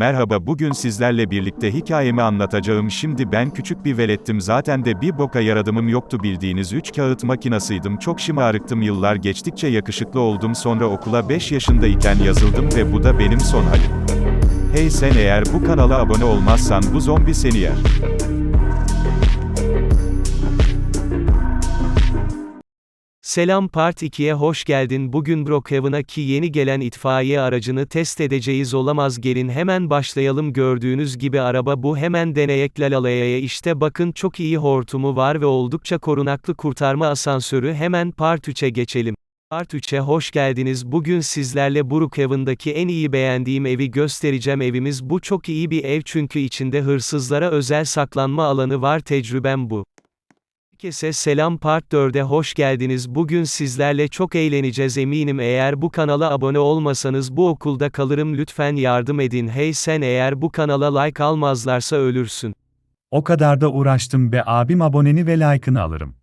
Merhaba bugün sizlerle birlikte hikayemi anlatacağım. Şimdi ben küçük bir velettim. Zaten de bir boka yaradımım yoktu. Bildiğiniz 3 kağıt makinasıydım. Çok şımarıktım. Yıllar geçtikçe yakışıklı oldum. Sonra okula 5 yaşındayken yazıldım ve bu da benim son halim. Hey sen eğer bu kanala abone olmazsan bu zombi seni yer. Selam Part 2'ye hoş geldin. Bugün Brookhaven'a ki yeni gelen itfaiye aracını test edeceğiz olamaz gelin hemen başlayalım gördüğünüz gibi araba bu hemen deneyek lalalaya işte bakın çok iyi hortumu var ve oldukça korunaklı kurtarma asansörü hemen Part 3'e geçelim. Part 3'e hoş geldiniz. Bugün sizlerle Brookhaven'daki en iyi beğendiğim evi göstereceğim. Evimiz bu çok iyi bir ev çünkü içinde hırsızlara özel saklanma alanı var. Tecrübem bu. Herkese selam Part 4'e hoş geldiniz. Bugün sizlerle çok eğleneceğiz eminim eğer bu kanala abone olmasanız bu okulda kalırım lütfen yardım edin. Hey sen eğer bu kanala like almazlarsa ölürsün. O kadar da uğraştım be abim aboneni ve like'ını alırım.